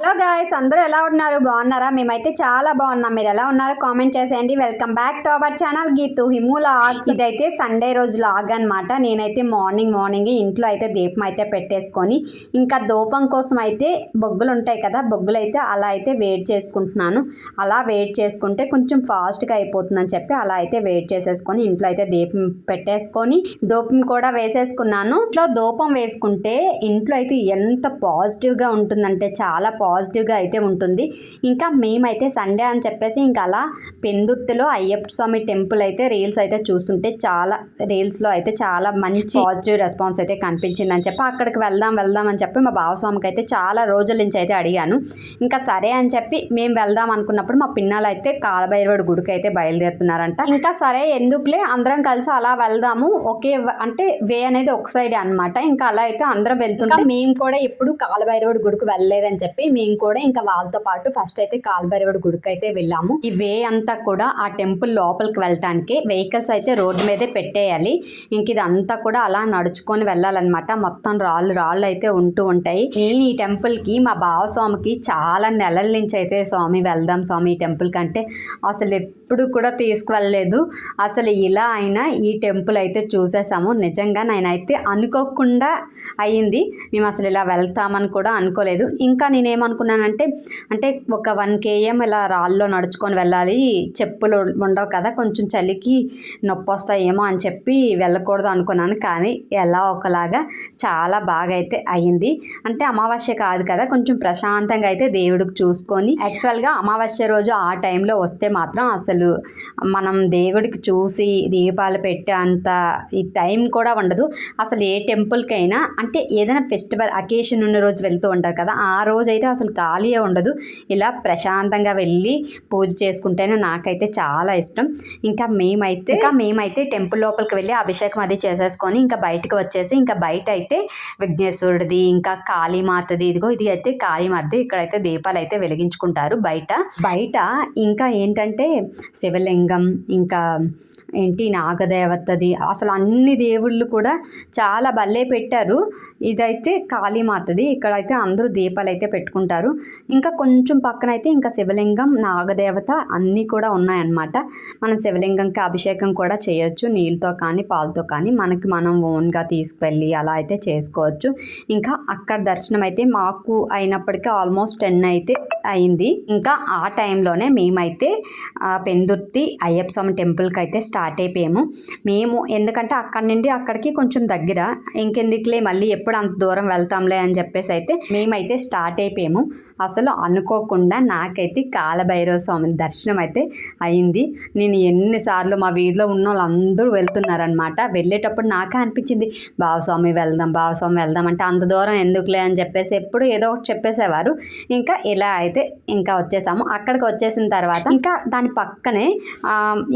Hello guys అందరూ ఎలా ఉన్నారు? బాగున్నారా? మేమైతే చాలా బాగున్నాం. మీరు ఎలా ఉన్నారో? కామెంట్ చేసేయండి. Welcome back to our channel Geethu హిమూల ఆగ్స్ ఇదైతే సండే రోజు లాగ్ అనమాట నేనైతే మార్నింగ్ మార్నింగ్ ఇంట్లో అయితే దీపం అయితే పెట్టేసుకొని ఇంకా దూపం కోసం అయితే బొగ్గులు ఉంటాయి కదా బొగ్గులు అయితే అలా అయితే వెయిట్ చేసుకుంటున్నాను. అలా వెయిట్ చేసుకుంటే కొంచెం ఫాస్ట్గా అయిపోతుందని చెప్పి అలా అయితే వెయిట్ చేసేసుకొని ఇంట్లో అయితే దీపం పెట్టేసుకొని దూపం కూడా వేసేసుకున్నాను. ఇంట్లో దూపం వేసుకుంటే ఇంట్లో అయితే ఎంత పాజిటివ్గా ఉంటుందంటే చాలా పాజిటివ్గా అయితే ఉంటుంది. ఇంకా మేమైతే సండే అని చెప్పేసి ఇంకా అలా పెందుర్తిలో అయ్యప్ప స్వామి టెంపుల్ అయితే రీల్స్ అయితే చూస్తుంటే చాలా రీల్స్లో అయితే చాలా మంచి పాజిటివ్ రెస్పాన్స్ అయితే కనిపించింది అని చెప్పి అక్కడికి వెళ్దాం వెళ్దాం అని చెప్పి మా బావస్వామికి అయితే చాలా రోజుల నుంచి అయితే అడిగాను. ఇంకా సరే అని చెప్పి మేము వెళ్దాం అనుకున్నప్పుడు మా పిన్నలు అయితే కాలభైరవుడి గుడికి అయితే బయలుదేరుతున్నారంట. ఇంకా సరే ఎందుకులే అందరం కలిసి అలా వెళ్దాము ఒకే అంటే వే అనేది ఒక సైడ్ అన్నమాట. ఇంకా అలా అయితే అందరం వెళ్తుంటాం మేము కూడా ఎప్పుడు కాలభైరవుడి గుడికి వెళ్ళలేదని చెప్పి మేము కూడా ఇంకా వాళ్ళతో పాటు ఫస్ట్ అయితే కాలభైరవుడి గుడికి అయితే వెళ్ళాము. ఈ వే అంతా కూడా ఆ టెంపుల్ లోపలికి వెళ్ళటానికి వెహికల్స్ అయితే రోడ్డు మీదే పెట్టేయాలి. ఇంక ఇదంతా కూడా అలా నడుచుకొని వెళ్ళాలన్నమాట. మొత్తం రాళ్ళు రాళ్ళు అయితే ఉంటూ ఉంటాయి. నేను ఈ టెంపుల్కి మా బావ స్వామికి చాలా నెలల నుంచి అయితే స్వామి వెళ్దాం స్వామి ఈ టెంపుల్ కంటే అసలు ఎప్పుడు కూడా తీసుకువెళ్ళలేదు. అసలు ఇలా అయినా ఈ టెంపుల్ అయితే చూసేసాము. నిజంగా నేనైతే అనుకోకుండా అయ్యింది మేము అసలు ఇలా వెళ్తామని కూడా అనుకోలేదు. ఇంకా నేనేమనుకున్నానంటే అంటే ఒక వన్ కేఎం ఇలా రాళ్ళలో నడుచుకొని వెళ్ళాలి. చెప్పులు ఉండవు కదా కొంచెం చలికి నొప్పి వస్తాయేమో అని చెప్పి వెళ్ళకూడదు అనుకున్నాను. కానీ ఎలా ఒకలాగా చాలా బాగా అయితే అయ్యింది అంటే అమావాస్య కాదు కదా కొంచెం ప్రశాంతంగా అయితే దేవుడికి చూసుకొని యాక్చువల్గా అమావాస్య రోజు ఆ టైంలో వస్తే మాత్రం అసలు మనం దేవుడికి చూసి దీపాలు పెట్టే అంత ఈ టైం కూడా ఉండదు. అసలు ఏ టెంపుల్కైనా అంటే ఏదైనా ఫెస్టివల్ అకేషన్ ఉన్న రోజు వెళ్తూ ఉంటారు కదా ఆ రోజు అయితే అసలు ఖాళీ ఉండదు. ఇలా ప్రశాంతంగా వెళ్ళి పూజ చేసుకుంటేనే నాకైతే చాలా ఇష్టం. ఇంకా మేమైతే ఇంకా మేమైతే టెంపుల్ లోపలికి వెళ్ళి అభిషేకం అది చేసేసుకొని ఇంకా బయటకు వచ్చేసి ఇంకా బయట అయితే విఘ్నేశ్వరుడిది ఇంకా కాళీమాతది ఇదిగో ఇది అయితే కాళీమాతది ఇక్కడైతే దీపాలు అయితే వెలిగించుకుంటారు బయట. బయట ఇంకా ఏంటంటే శివలింగం ఇంకా ఏంటి నాగదేవతది అసలు అన్ని దేవుళ్ళు కూడా చాలా భలే పెట్టారు. ఇదైతే కాళీమాతది ఇక్కడైతే అందరూ దీపాలు అయితే పెట్టుకుంటారు. ఇంకా కొంచెం పక్కన అయితే ఇంకా శివలింగం నాగదేవత అన్నీ కూడా ఉన్నాయన్నమాట. మనం శివలింగంకి అభిషేకం కూడా చేయొచ్చు నీళ్ళతో కానీ పాలతో కానీ. మనకి మనం ఓన్గా తీసుకువెళ్ళి అలా అయితే చేసుకోవచ్చు. ఇంకా అక్కడ దర్శనం అయితే మాకు అయినప్పటికీ ఆల్మోస్ట్ టెన్ అయితే అయింది. ఇంకా ఆ టైంలోనే మేమైతే పెన్ పెందుర్తి అయ్యప్ప స్వామి టెంపుల్కి అయితే స్టార్ట్ అయిపోయాము. మేము ఎందుకంటే అక్కడి నుండి అక్కడికి కొంచెం దగ్గర ఇంకెందుకులే మళ్ళీ ఎప్పుడు అంత దూరం వెళ్తాంలే అని చెప్పేసి అయితే మేమైతే స్టార్ట్ అయిపోయాము. అసలు అనుకోకుండా నాకైతే కాలభైరవ స్వామి దర్శనం అయితే అయింది. నేను ఎన్నిసార్లు మా వీధిలో ఉన్న వాళ్ళందరూ వెళ్తున్నారనమాట వెళ్ళేటప్పుడు నాకే అనిపించింది బావస్వామి వెళ్దాం బావస్వామి వెళ్దాం అంటే అంత దూరం ఎందుకులే అని చెప్పేసి ఎప్పుడు ఏదో ఒకటి చెప్పేసేవారు. ఇంకా ఇలా అయితే ఇంకా వచ్చేసాము. అక్కడికి వచ్చేసిన తర్వాత ఇంకా దాని పక్కనే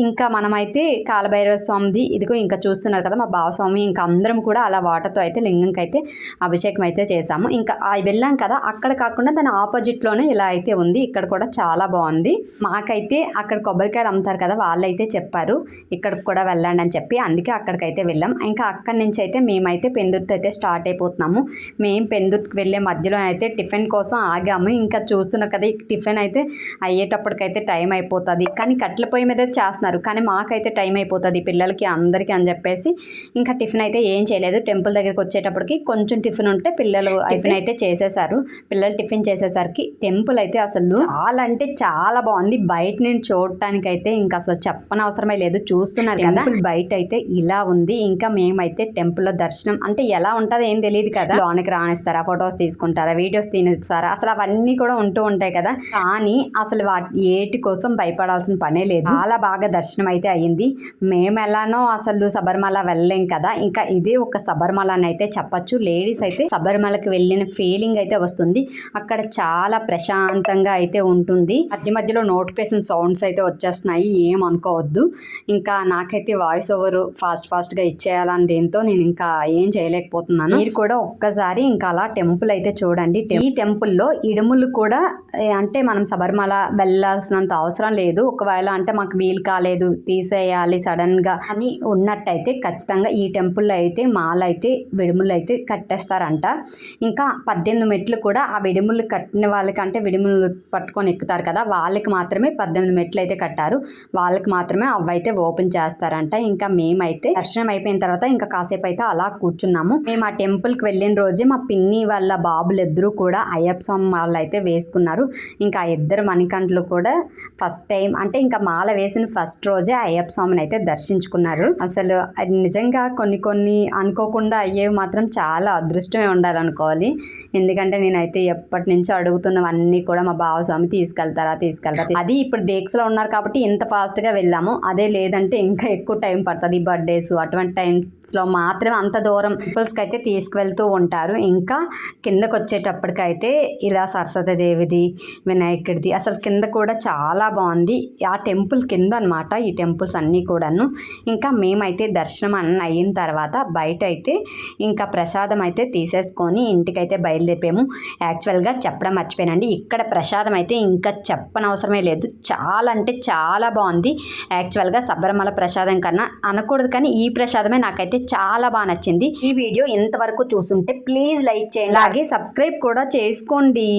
ఇంకా మనమైతే కాలభైరవ స్వామిది ఇదిగో ఇంకా చూస్తున్నారు కదా మా బావస్వామి. ఇంకా అందరం కూడా అలా వాటర్తో అయితే లింగంకి అయితే అభిషేకం అయితే చేసాము. ఇంకా వెళ్ళాం కదా అక్కడ కాకుండా దాని ఆపోజిట్లోనే ఇలా అయితే ఉంది. ఇక్కడ కూడా చాలా బాగుంది. మాకైతే అక్కడ కొబ్బరికాయలు అమ్ముతారు కదా వాళ్ళైతే చెప్పారు ఇక్కడికి కూడా వెళ్ళండి అని చెప్పి. అందుకే అక్కడికైతే వెళ్ళాం. ఇంకా అక్కడి నుంచి అయితే మేమైతే పెందుర్తి అయితే స్టార్ట్ అయిపోతున్నాము. మేము పెందుర్తికి వెళ్ళే మధ్యలో అయితే టిఫిన్ కోసం ఆగాము. ఇంకా చూస్తున్నారు కదా టిఫిన్ అయితే అయ్యేటప్పటికైతే టైం అయిపోతుంది. కానీ కట్టెల పొయ్యి మీద చేస్తున్నారు. కానీ మాకైతే టైం అయిపోతుంది పిల్లలకి అందరికీ అని చెప్పేసి. ఇంకా టిఫిన్ అయితే ఏం చేయలేదు. టెంపుల్ దగ్గరికి వచ్చేటప్పటికి కొంచెం టిఫిన్ ఉంటే పిల్లలు టిఫిన్ అయితే చేసేసారు పిల్లలు టిఫిన్ చేసేసరికి టెంపుల్ అయితే అసలు చాలా అంటే చాలా బాగుంది. బయట నేను చూడటానికి అయితే ఇంకా అసలు చెప్పనవసరమే లేదు. చూస్తున్నారు కదా. బయట అయితే ఇలా ఉంది. ఇంకా మేమైతే టెంపుల్లో దర్శనం అంటే ఎలా ఉంటుందో ఏం తెలియదు కదా. లోనికి రానిస్తారా ఫొటోస్ తీసుకుంటారా వీడియోస్ తీనిస్తారా అసలు అవన్నీ కూడా ఉంటూ ఉంటాయి కదా. కానీ అసలు వాటి ఏటి కోసం భయపడాల్సిన పనే లేదు. చాలా బాగా దర్శనం అయితే అయ్యింది మేము ఎలానో అసలు శబరిమల వెళ్ళలేం కదా. ఇంకా ఇదే ఒక శబరిమల అని అయితే చెప్పొచ్చు. లేడీస్ అయితే శబరిమలకి వెళ్ళిన ఫీలింగ్ అయితే వస్తుంది. అక్కడ చాలా చాలా ప్రశాంతంగా అయితే ఉంటుంది. మధ్య మధ్యలో నోటిఫికేషన్ సౌండ్స్ అయితే వచ్చేస్తున్నాయి. ఏం అనుకోవద్దు. ఇంకా నాకైతే వాయిస్ ఓవర్ ఫాస్ట్ ఫాస్ట్గా ఇచ్చేయాలని దీంతో నేను ఇంకా ఏం చేయలేకపోతున్నాను. మీరు కూడా ఒక్కసారి ఇంకా అలా టెంపుల్ అయితే చూడండి. ఈ టెంపుల్లో ఇడుములు కూడా అంటే మనం శబరిమల వెళ్ళాల్సినంత అవసరం లేదు. ఒకవేళ అంటే మాకు వీలు కాలేదు తీసేయాలి సడన్గా అని ఉన్నట్టయితే ఖచ్చితంగా ఈ టెంపుల్లో అయితే మాలైతే విడుములు అయితే కట్టేస్తారంట. ఇంకా పద్దెనిమిది మెట్లు కూడా ఆ విడుములు కట్ కట్టిన వాళ్ళకంటే విడిములు పట్టుకొని ఎక్కుతారు కదా వాళ్ళకి మాత్రమే పద్దెనిమిది మెట్లు అయితే కట్టారు. వాళ్ళకి మాత్రమే అవి అయితే ఓపెన్ చేస్తారంట. ఇంకా మేమైతే దర్శనం అయిపోయిన తర్వాత ఇంకా కాసేపు అయితే అలా కూర్చున్నాము. మేము ఆ టెంపుల్కి వెళ్ళిన రోజే మా పిన్ని వాళ్ళ బాబులు కూడా అయ్యప్ప స్వామి వాళ్ళు అయితే వేసుకున్నారు. ఇంకా ఆ ఇద్దరు మణికంటలు కూడా ఫస్ట్ టైం అంటే ఇంకా మాల వేసిన ఫస్ట్ రోజే అయ్యప్ప స్వామిని అయితే దర్శించుకున్నారు. అసలు అది నిజంగా కొన్ని కొన్ని అనుకోకుండా అయ్యేవి మాత్రం చాలా అదృష్టమే ఉండాలనుకోవాలి. ఎందుకంటే నేనైతే ఎప్పటి నుంచో అడుగుతున్నవన్నీ కూడా మా బావస్వామి తీసుకెళ్తారా తీసుకెళ్తారా అది ఇప్పుడు దీక్షలో ఉన్నారు కాబట్టి ఇంత ఫాస్ట్గా వెళ్ళాము. అదే లేదంటే ఇంకా ఎక్కువ టైం పడుతుంది బర్త్డేస్. అటువంటి టైమ్స్లో మాత్రమే అంత దూరం పీపుల్స్కి అయితే తీసుకువెళ్తూ ఉంటారు. ఇంకా కిందకు వచ్చేటప్పటికైతే ఇలా సరస్వతి దేవిది వినాయకుడిది అసలు కింద కూడా చాలా బాగుంది. ఆ టెంపుల్ కింద అనమాట ఈ టెంపుల్స్ అన్నీ కూడాను. ఇంకా మేమైతే దర్శనం అన్న అయిన తర్వాత బయట అయితే ఇంకా ప్రసాదం అయితే తీసేసుకొని ఇంటికైతే బయలుదేరిపాము యాక్చువల్గా చెప్పడం మర్చిపోయానండి. ఇక్కడ ప్రసాదం అయితే ఇంకా చెప్పనవసరమే లేదు. చాలా అంటే చాలా బాగుంది. యాక్చువల్గా సబ్బరమల ప్రసాదం కన్నా అనకూడదు కానీ ఈ ప్రసాదమే నాకైతే చాలా బాగా నచ్చింది. ఈ వీడియో ఇంతవరకు చూసుంటే ప్లీజ్ లైక్ చేయండి. అలాగే సబ్స్క్రైబ్ కూడా చేసుకోండి.